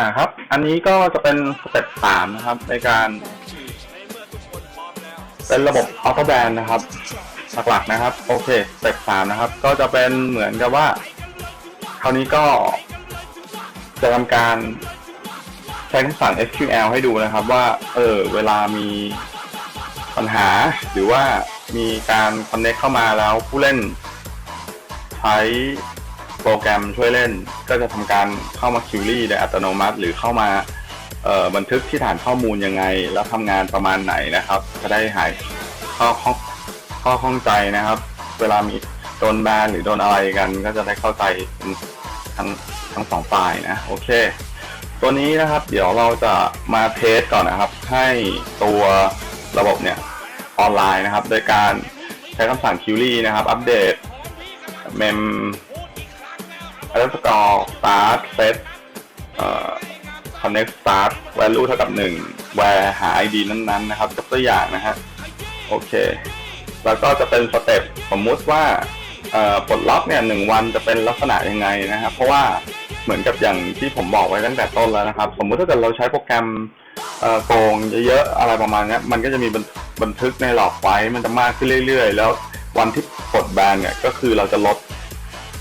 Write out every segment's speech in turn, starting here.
อ่าครับ อันนี้ก็จะเป็นสเต็ปสามนะครับ ในการ เป็นระบบออโต้แบนนะครับหลักๆนะครับ โอเคสเต็ปสามนะครับ ก็จะเป็นเหมือนกับว่าคราวนี้ก็จะทำการใช้คำสั่ง SQL ให้ดูนะครับ ว่า เออเวลามีปัญหา หรือว่ามีการ connect เข้ามาแล้วผู้เล่น ใช้ โปรแกรมช่วยเล่นก็จะทำการเข้ามาคิวรี่โดยอัตโนมัติ หรือเข้ามาบันทึกที่ฐานข้อมูลยังไง แล้วทำงานประมาณไหนนะครับ จะได้หายข้อข้อข้อข้องใจนะครับ เวลามีโดนแบนหรือโดนอะไรกัน ก็จะได้เข้าใจทั้งทั้งสองฝ่ายนะโอเค ตัวนี้นะครับ เดี๋ยวเราจะมาเทสก่อนนะครับ ให้ตัวระบบเนี่ยออนไลน์นะครับ โดยการใช้คำสั่ง query นะครับ อัปเดต mem underscore start set เอ่อ connect start value เท่ากับ 1 where หา id นั้นๆ นะครับยกตัวอย่างนะฮะ โอเค แล้วก็จะเป็นสเต็ปสมมุติว่าปลดล็อกเนี่ยหนึ่งวันจะเป็นลักษณะยังไงนะครับ เพราะว่าเหมือนกับอย่างที่ผมบอกไว้ตั้งแต่ต้นแล้วนะครับ สมมุติถ้าเกิดเราใช้โปรแกรมโกงเยอะๆอะไรประมาณนี้มันก็จะมีบันบันทึกในหลอกไว้มันจะมากขึ้นเรื่อยๆ แล้ววันที่ปลดแบนเนี่ยก็คือเราจะลด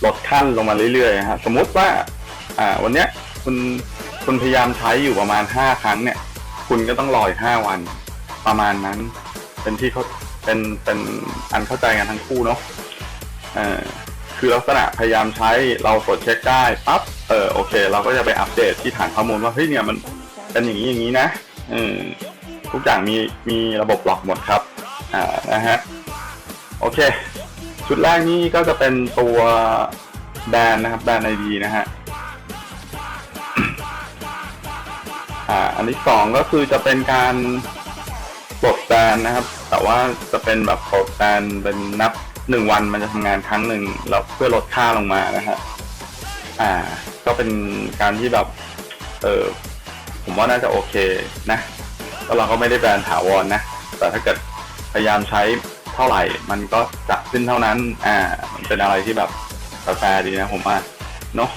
ลดขั้นลงมาเรื่อยๆฮะสมมติว่า อ่า วันเนี้ยคุณคุณพยายามใช้อยู่ประมาณห้าครั้งเนี่ย คุณก็ต้องรออีกห้าวัน ประมาณนั้น เป็นที่เขาเป็นเป็นอันเข้าใจกันทั้งคู่เนาะเออคือลักษณะพยายามใช้เราตรวจเช็คได้ปั๊บเออโอเค เราก็จะไปอัปเดตที่ฐานข้อมูลว่าเฮ้ยเนี่ยมันเป็นอย่างนี้อย่างนี้นะเออทุกอย่างมีมีระบบหลอกหมดครับ อ่านะฮะโอเค ชุดแรกนี่ก็จะเป็นตัวแบรนด์นะครับแบรนด์ไอดีนะฮะอ่าอันที่สองก็คือจะเป็นการปลดแบรนด์นะครับ แต่ว่าจะเป็นแบบปลดแบรนด์เป็นนับหนึ่งวันมันจะทำงานครั้งหนึ่งแล้วเพื่อลดค่าลงมานะฮะอ่า ก็เป็นการที่แบบ เออผมว่าน่าจะโอเคนะแล้วเราก็ไม่ได้แบรนด์ถาวรนะแต่ถ้าเกิดพยายามใช้ ท่าไหร่ มันก็จะขึ้นเท่านั้น อ่า มันเป็นอะไรที่แบบแฟร์ดีนะผมว่า เนอะ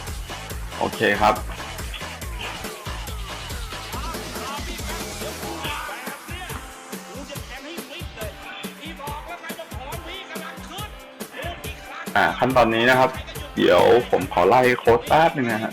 โอเคครับอ่าขั้นตอนนี้นะครับ เดี๋ยวผมขอไล่โค้ดแป๊บนึงนะฮะ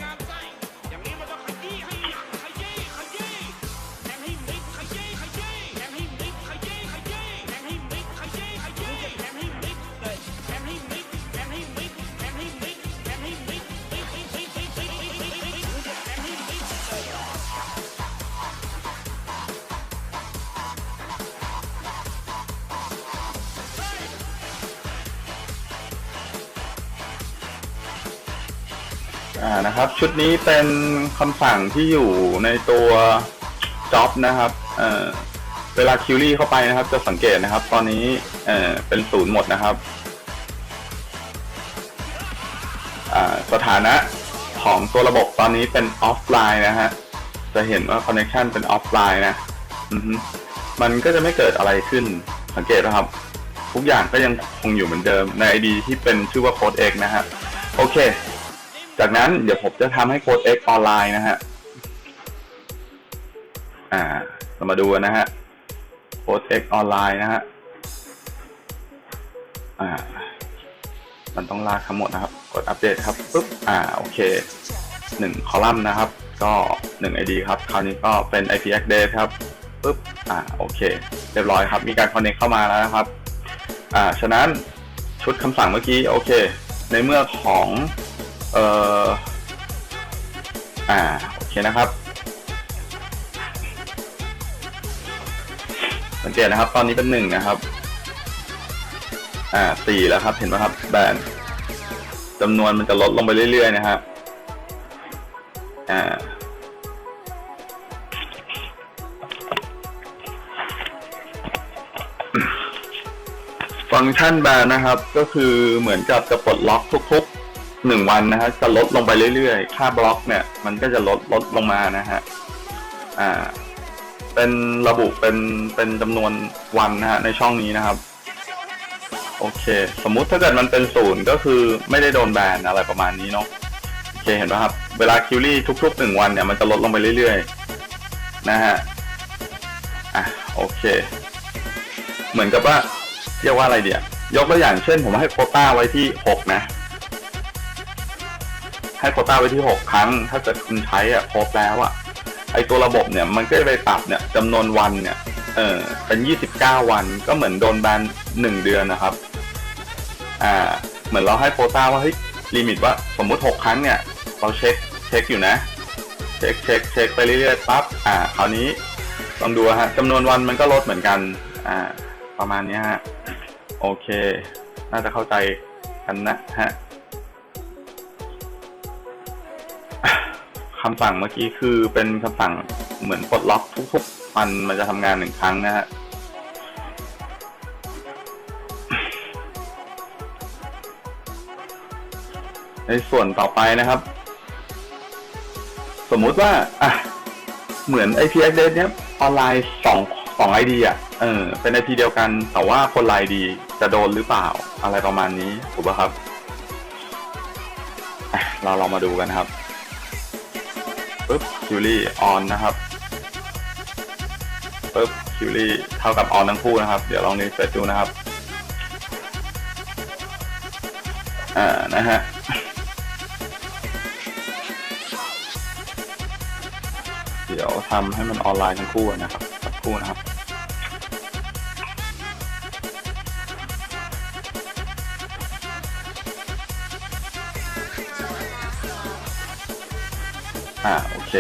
อ่านะครับ ชุดนี้เป็นคำสั่งที่อยู่ในตัว job นะครับเอ่อเวลาคิวรี่เข้าไปนะครับ จะสังเกตนะครับ ตอนนี้เอ่อเป็นศูนย์หมดนะครับอ่าสถานะของตัวระบบตอนนี้เป็นออฟไลน์นะฮะจะเห็นว่า connection เป็นออฟไลน์นะมันก็จะไม่เกิดอะไรขึ้นสังเกตนะครับ ทุกอย่างก็ยังคงอยู่เหมือนเดิมใน ID ที่เป็นชื่อว่า code x นะฮะโอเค จากนั้นเดี๋ยวผมจะทำให้โค้ด X ออนไลน์นะฮะ อ่าเรามาดูนะฮะโค้ด X ออนไลน์นะฮะ อ่า มันต้องลากทั้งหมดนะครับ กดอัปเดตครับปุ๊บ อ่า โอเคหนึ่งคอลัมน์นะครับ ก็หนึ่ง ID ครับ คราวนี้ก็เป็น IP address ครับปุ๊บ อ่า โอเค เรียบร้อยครับ มีการ connect เข้ามาแล้วนะครับ อ่า ฉะนั้นชุดคำสั่งเมื่อกี้ โอเค ในเมื่อของ เอ่อ อ่า โอเคนะครับสังเกตนะครับ ตอนนี้เป็นหนึ่งนะครับ อ่าสี่แล้วครับ เห็นไหมครับ แบนจำนวนมันจะลดลงไปเรื่อยๆนะฮะอ่าฟังก์ชันแบนนะครับ ก็คือเหมือนกับจะปลดล็อกทุก หนึ่งวันนะฮะจะลดลงไปเรื่อยๆ ค่าบล็อกเนี่ย มันก็จะลดลดลงมานะฮะ อ่า เป็นระบุเป็นเป็นจำนวนวันนะฮะในช่องนี้นะครับ โอเค สมมุติถ้าเกิดมันเป็นศูนย์ก็คือไม่ได้โดนแบนอะไรประมาณนี้เนาะโอเคเห็นไหมครับ เวลาคิวรี่ทุกๆหนึ่งวันเนี่ยมันจะลดลงไปเรื่อยๆ นะฮะ อะโอเค เหมือนกับว่าเรียกว่าอะไรเดียยกตัวอย่างเช่น ผมให้โคต้าไว้ที่หกนะ ให้โคต้าไว้ที่หกครั้ง ถ้าเกิดคุณใช้อะครบแล้วอะไอตัวระบบเนี่ยมันก็จะไปปรับเนี่ยจำนวนวันเนี่ยเออเป็นยี่สิบเก้าวันก็เหมือนโดนแบนหนึ่งเดือนนะครับอ่าเหมือนเราให้โคต้าว่าเฮ้ยลิมิตว่าสมมุติหกครั้งเนี่ยเราเช็คเช็คอยู่นะ เช็คเช็คเช็คไปเรื่อยๆปั๊บอ่าคราวนี้ลองดูฮะจำนวนวันมันก็ลดเหมือนกันอ่าประมาณนี้ฮะโอเค น่าจะเข้าใจกันนะฮะ คำสั่งเมื่อกี้คือเป็นคำสั่งเหมือนปลดล็อกทุกๆวันมันจะทำงานหนึ่งครั้งนะฮะในส่วนต่อไปนะครับ สมมุติว่าอะเหมือน IP address เนี้ยออนไลน์สองสอง ID อะเออเป็น IP เดียวกัน แต่ว่าคนไลน์ดีจะโดนหรือเปล่า อะไรประมาณนี้ถูกป่ะครับเราลองมาดูกันครับ ปึ๊บคิวรี่ออนนะครับปึ๊บคิวรี่เท่ากับออนทั้งคู่นะครับ เดี๋ยวลองรีเฟรชดูนะครับ อ่านะฮะเดี๋ยวทำให้มันออนไลน์ทั้งคู่นะครับสักคู่นะครับ อ่าโอเค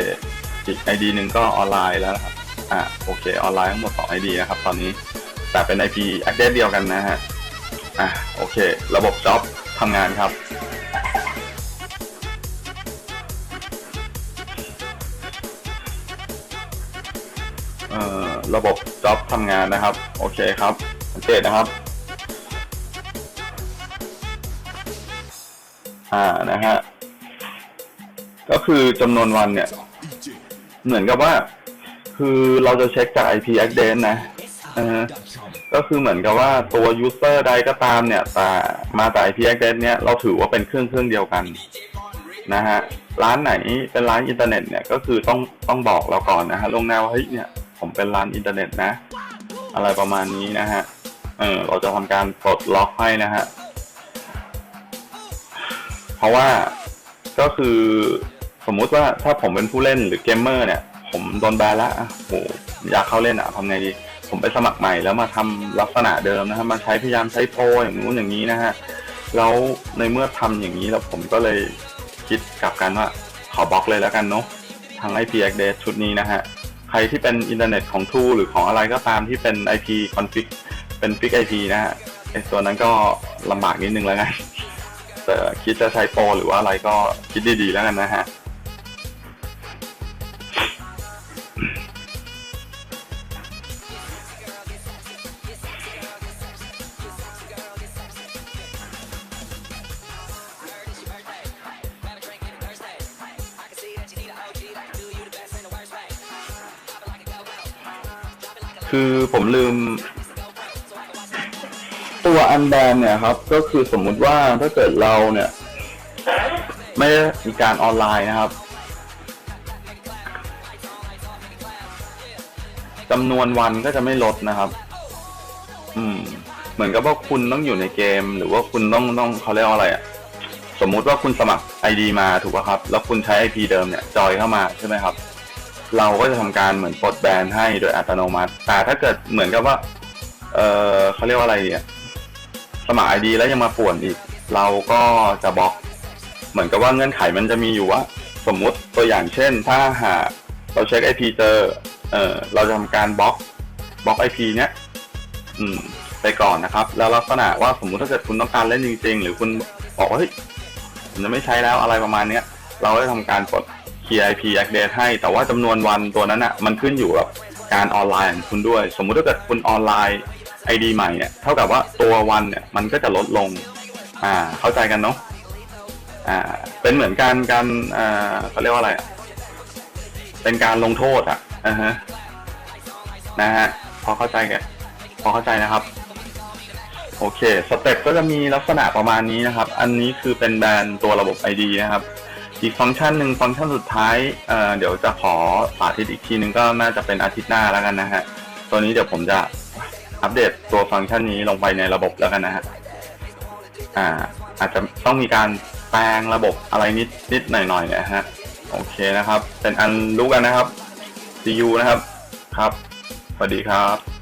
อีก ID หนึ่งก็ออนไลน์แล้วนะครับอ่าโอเค ออนไลน์ทั้งหมด2 ID นะครับ ตอนนี้แต่เป็น IP address เดียวกันนะฮะอ่าโอเค ระบบ job ทำงานครับเอ่อระบบ job ทำงานนะครับ โอเคครับสังเกตนะครับ อ่านะฮะ ก็คือจำนวนวันเนี่ย เหมือนกับว่า คือเราจะเช็คจาก IP address นะอ่าก็คือเหมือนกับว่าตัว user ใดก็ตามเนี่ย แต่มาจาก IP address เนี่ยเราถือว่าเป็นเครื่องเครื่องเดียวกันนะฮะร้านไหนเป็นร้านอินเทอร์เน็ตเนี่ยก็คือต้องต้องบอกเราก่อนนะฮะลงหน้าว่าเฮ้ยเนี่ยผมเป็นร้านอินเทอร์เน็ตนะ อะไรประมาณนี้นะฮะเออเราจะทำการปลดล็อกให้นะฮะเพราะว่าก็คือ สมมุติว่าถ้าผมเป็นผู้เล่นหรือเกมเมอร์เนี่ย ผมโดนแบนแล้วอะโหอยากเข้าเล่นอะทำไงดี ผมไปสมัครใหม่แล้วมาทำลักษณะเดิมนะฮะมาใช้พยายามใช้โปรอย่างนู้นอย่างนี้นะฮะแล้วในเมื่อทำอย่างนี้แล้วผมก็เลยคิดกลับกันว่าขอบล็อกเลยแล้วกันเนาะทาง IP address ชุดนี้นะฮะ ใครที่เป็นอินเทอร์เน็ตของทูหรือของอะไรก็ตามที่เป็น IP config เป็น fix IP นะฮะไอตัวนั้นก็ลำบากนิดนึงแล้วกันแต่คิดจะใช้โปรหรือว่าอะไรก็คิดดีๆแล้วกันนะฮะ คือผมลืม ตัวอันแบนเนี่ยครับ ก็คือสมมุติว่าถ้าเกิดเราเนี่ย ไม่ได้มีการออนไลน์นะครับจำนวนวันก็จะไม่ลดนะครับ อืม เหมือนกับว่าคุณต้องอยู่ในเกม หรือว่าคุณต้องต้องเขาเรียกว่าอะไรอะสมมุติว่าคุณสมัคร ID มาถูกป่ะครับ แล้วคุณใช้ IP เดิมเนี่ย จอยเข้ามาใช่ไหมครับ เราก็จะทำการเหมือนปลดแบนให้โดยอัตโนมัติ แต่ถ้าเกิดเหมือนกับว่า เออเขาเรียกว่าอะไรเนี่ย สมัคร ID แล้วยังมาป่วนอีก เราก็จะบล็อก เหมือนกับว่าเงื่อนไขมันจะมีอยู่ว่า สมมุติตัวอย่างเช่น ถ้าหากเราเช็ค IP เจอเออเราจะทำการบล็อกบล็อก IP เนี้ยอืม ไปก่อนนะครับ แล้วลักษณะว่าสมมุติถ้าเกิดคุณต้องการเล่นจริงๆ หรือคุณบอกว่าเฮ้ยผมจะไม่ใช้แล้วอะไรประมาณเนี้ย เราก็จะทำการกด เคลียร์ IP address ให้ แต่ว่าจำนวนวันตัวนั้นอะมันขึ้นอยู่กับการออนไลน์ของคุณด้วย สมมุติถ้าเกิดคุณออนไลน์ ID ใหม่เนี่ยเท่ากับว่าตัววันเนี่ยมันก็จะลดลง อ่า เข้าใจกันเนาะอ่า เป็นเหมือนการการอ่าเขาเรียกว่าอะไรอะเป็นการลงโทษอะอ่าฮะนะฮะพอเข้าใจกันพอเข้าใจนะครับ โอเค สเต็ปก็จะมีลักษณะประมาณนี้นะครับ อันนี้คือเป็นแบรนด์ตัวระบบ ID นะครับ อีกฟังก์ชันหนึ่งฟังก์ชันสุดท้ายเอ่อเดี๋ยวจะขอสาธิตอีกทีนึงก็น่าจะเป็นอาทิตย์หน้าแล้วกันนะฮะ ตัวนี้เดี๋ยวผมจะอัปเดตตัวฟังก์ชันนี้ลงไปในระบบแล้วกันนะฮะ อ่า อาจจะต้องมีการแปลงระบบอะไรนิดนิดหน่อยหน่อยนะฮะ โอเคนะครับ เป็นอันรู้กันนะครับ see you นะครับ ครับ สวัสดีครับ